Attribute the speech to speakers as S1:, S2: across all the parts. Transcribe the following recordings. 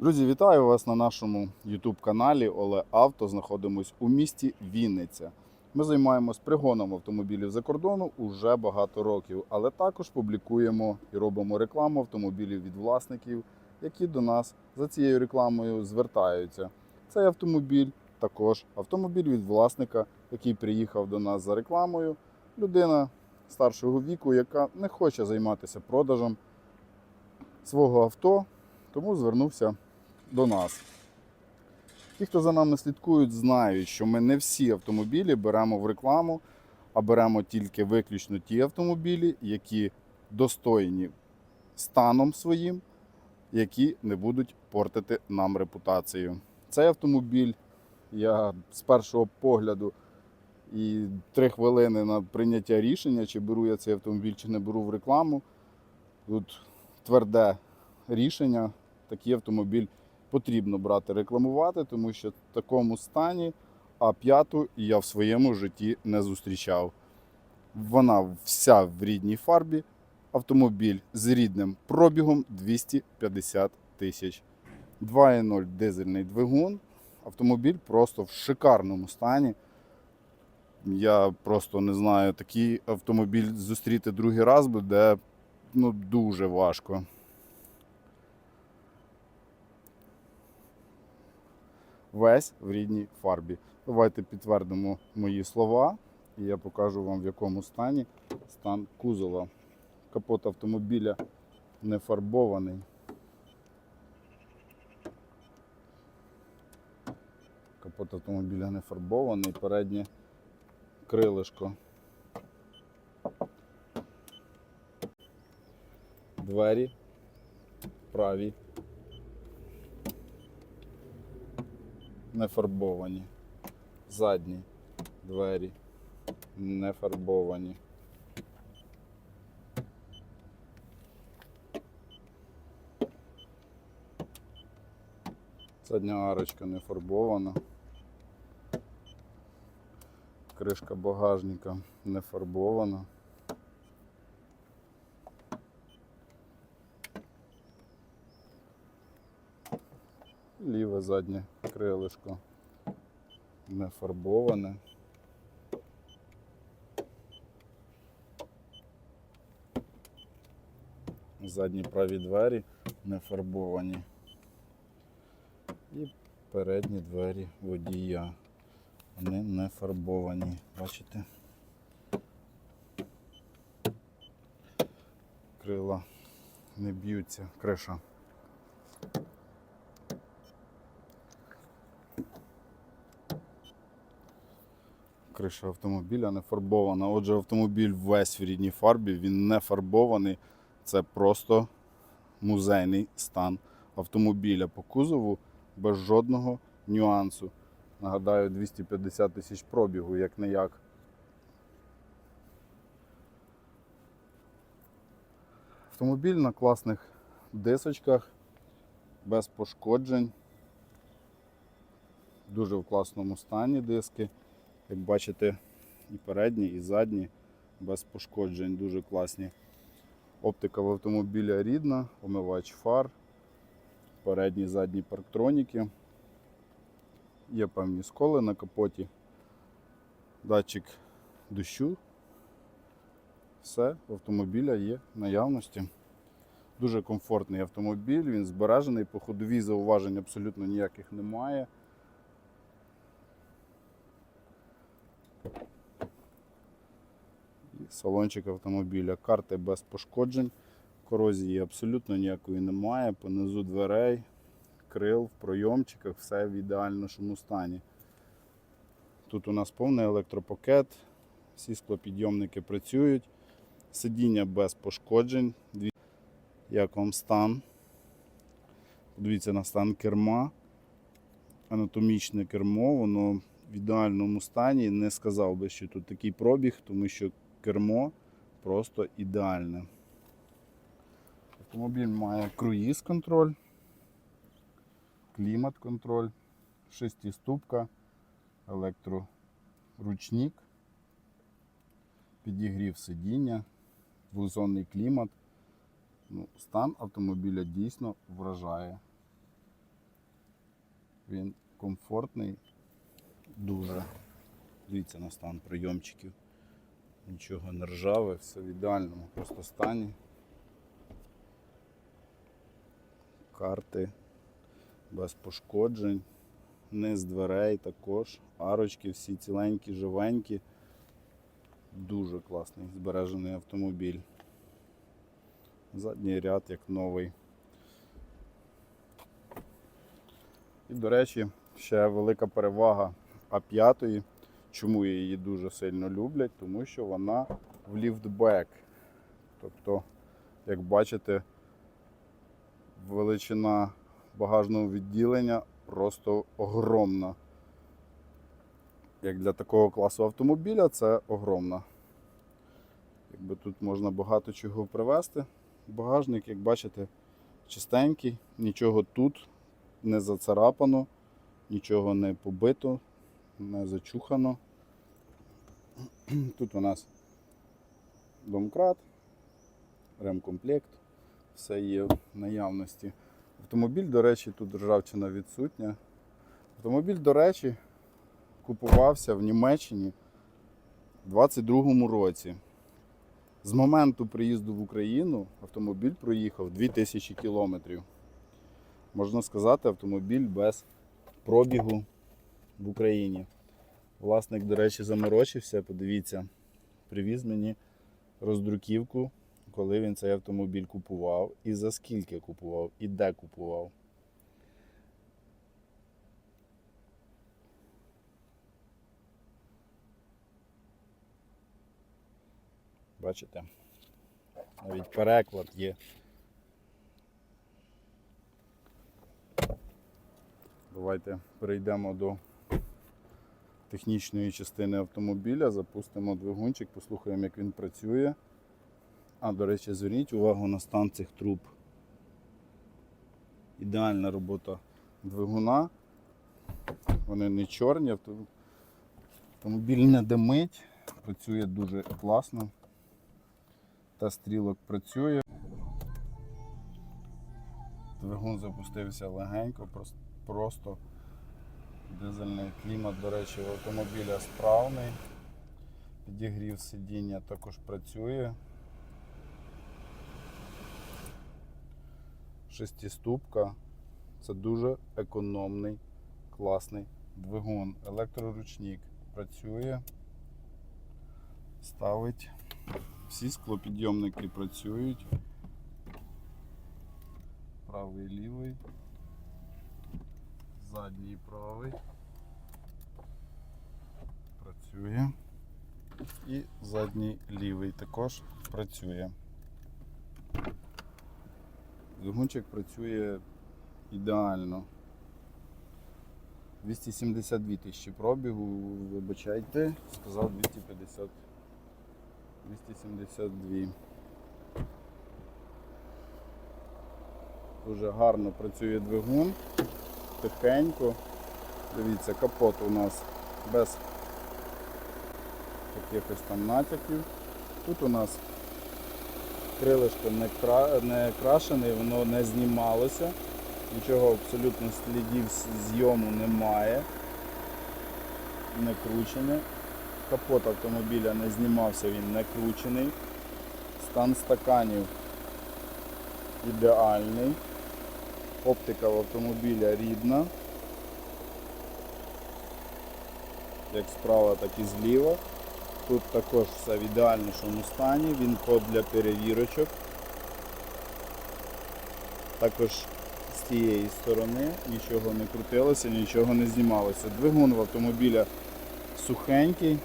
S1: Друзі, вітаю вас на нашому YouTube каналі Оле Авто. Знаходимось у місті Вінниця. Ми займаємось пригоном автомобілів за кордону уже багато років, але також публікуємо і робимо рекламу автомобілів від власників, які до нас за цією рекламою звертаються. Цей автомобіль також автомобіль від власника, який приїхав до нас за рекламою. Людина старшого віку, яка не хоче займатися продажем свого авто, тому звернувся до нас. Ті, хто за нами слідкують, знають, що ми не всі автомобілі беремо в рекламу, а беремо тільки виключно ті автомобілі, які достойні станом своїм, які не будуть портити нам репутацію. Цей автомобіль я з першого погляду і три хвилини на прийняття рішення, чи беру я цей автомобіль, чи не беру в рекламу. Тут тверде рішення. Такий автомобіль потрібно брати рекламувати, тому що в такому стані А5 я в своєму житті не зустрічав. Вона вся в рідній фарбі. Автомобіль з рідним пробігом 250 тисяч. 2.0 дизельний двигун. Автомобіль просто в шикарному стані. Я просто не знаю, такий автомобіль зустріти другий раз буде ну, дуже важко. Весь в рідній фарбі. Давайте підтвердимо мої слова, і я покажу вам, в якому стані стан кузова. Капот автомобіля не фарбований. Капот автомобіля не фарбований, переднє крилишко. Двері праві не фарбовані. Задні двері не фарбовані. Задня арочка не фарбована. Кришка багажника не фарбована. Ліве заднє крилишко не фарбоване. Задні праві двері не фарбовані. І передні двері водія. Вони не фарбовані. Бачите? Крила не б'ються, криша. Криша автомобіля не фарбована. Отже, автомобіль весь в рідній фарбі, він не фарбований. Це просто музейний стан автомобіля по кузову без жодного нюансу. Нагадаю, 250 тисяч пробігу, як не як. Автомобіль на класних дисочках, без пошкоджень. Дуже в класному стані диски. Як бачите, і передні, і задні без пошкоджень, дуже класні. Оптика в автомобіля рідна, омивач фар, передні задні парктроніки. Є певні сколи на капоті, датчик дощу. Все в автомобіля є в наявності. Дуже комфортний автомобіль, він збережений, по ходовій зауважень абсолютно ніяких немає. Салончик автомобіля. Карти без пошкоджень. Корозії абсолютно ніякої немає. Понизу дверей, крил, в пройомчиках, все в ідеальному стані. Тут у нас повний електропакет, всі склопідйомники працюють. Сидіння без пошкоджень. Як вам стан? Подивіться на стан керма. Анатомічне кермо, воно в ідеальному стані. Не сказав би, що тут такий пробіг, тому що кермо просто ідеальне. Автомобіль має круїз контроль, клімат контроль, шестиступка, електроручник, підігрів сидіння, двозонний клімат. Ну, стан автомобіля дійсно вражає. Він комфортний, дуже. Дивіться на стан прийомчиків. Нічого не ржаве, все в ідеальному просто стані. Карти без пошкоджень. Низ дверей також. Арочки всі ціленькі, живенькі. Дуже класний збережений автомобіль. Задній ряд як новий. І, до речі, ще велика перевага А5. Чому її дуже сильно люблять? Тому що вона в ліфтбек. Тобто, як бачите, величина багажного відділення просто огромна. Як для такого класу автомобіля, це огромна. Якби тут можна багато чого привезти. Багажник, як бачите, чистенький, нічого тут не зацарапано, нічого не побито, не зачухано. Тут у нас домкрат, ремкомплект, все є в наявності. Автомобіль, до речі, тут ржавчина відсутня. Автомобіль, до речі, купувався в Німеччині у 22-му році. З моменту приїзду в Україну автомобіль проїхав 2000 кілометрів. Можна сказати, автомобіль без пробігу в Україні. Власник, до речі, заморочився, подивіться, привіз мені роздруківку, коли він цей автомобіль купував, і за скільки купував, і де купував. Бачите? Навіть переклад є. Давайте перейдемо до технічної частини автомобіля, запустимо двигунчик, послухаємо, як він працює. А, до речі, зверніть увагу на стан цих труб. Ідеальна робота двигуна. Вони не чорні, автомобіль не димить, працює дуже класно. Та стрілок працює. Двигун запустився легенько, просто дизельний клімат, до речі, в автомобіля справний. Підігрів сидіння також працює. Шестиступка. Це дуже економний, класний двигун. Електроручник працює. Ставить. Всі склопідйомники працюють. Правий, лівий. Задній правий. Працює. І задній лівий також працює. Двигунчик працює ідеально. 272 тисячі пробігу, вибачайте, сказав 250. 272. Дуже гарно працює двигун, тихенько. Дивіться, капот у нас без якихось там натяків. Тут у нас крилишко не, кра... не крашене, воно не знімалося. Нічого абсолютно слідів зйому немає. Не кручене. Капот автомобіля не знімався, він не кручений. Стан стаканів ідеальний. Оптика в автомобіля рідна. Як справа, так і зліва. Тут також все в ідеальнішому стані, він код для перевірочок. Також з тієї сторони нічого не крутилося, нічого не знімалося. Двигун в автомобіля сухенький,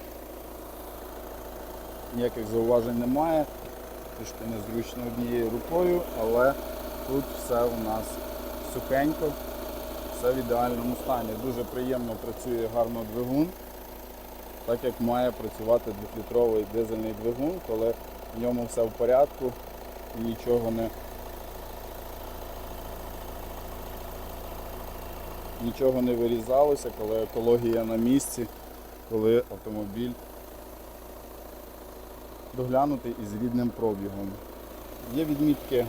S1: ніяких зауважень немає. Трішки незручно однією рукою, але тут все у нас сухенько, все в ідеальному стані. Дуже приємно працює гарно двигун, так як має працювати двохлітровий дизельний двигун, коли в ньому все в порядку і нічого не нічого не вирізалося, коли екологія на місці, коли автомобіль доглянутий і з рідним пробігом. Є відмітки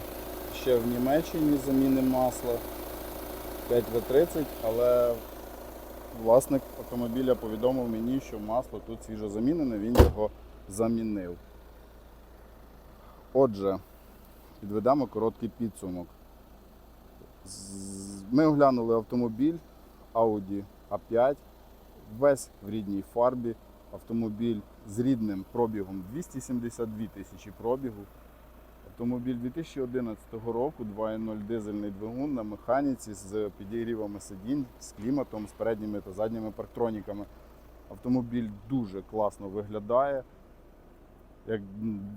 S1: ще в Німеччині заміни масла. 5В30, але власник автомобіля повідомив мені, що масло тут свіжо замінене, він його замінив. Отже, підведемо короткий підсумок. Ми оглянули автомобіль Audi A5, весь в рідній фарбі. Автомобіль з рідним пробігом 272 тисячі пробігу. Автомобіль 2011 року, 2.0 дизельний двигун на механіці з підігрівами сидінь, з кліматом, з передніми та задніми парктроніками. Автомобіль дуже класно виглядає. Як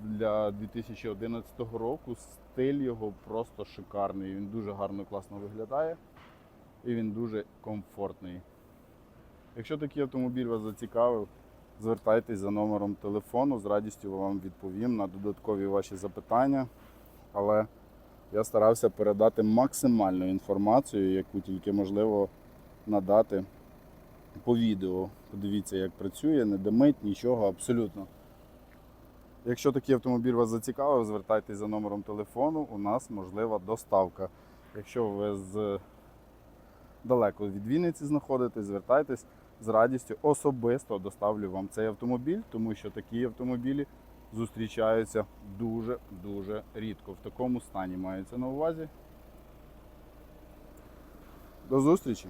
S1: для 2011 року стиль його просто шикарний. Він дуже гарно класно виглядає і він дуже комфортний. Якщо такий автомобіль вас зацікавив, звертайтесь за номером телефону, з радістю вам відповім на додаткові ваші запитання. Але я старався передати максимальну інформацію, яку тільки можливо надати по відео. Подивіться, як працює, не димить, нічого абсолютно. Якщо такий автомобіль вас зацікавив, звертайтесь за номером телефону, у нас можлива доставка. Якщо ви з далеко від Вінниці знаходитесь, звертайтесь з радістю особисто доставлю вам цей автомобіль, тому що такі автомобілі зустрічаються дуже-дуже рідко. В такому стані мається на увазі. До зустрічі!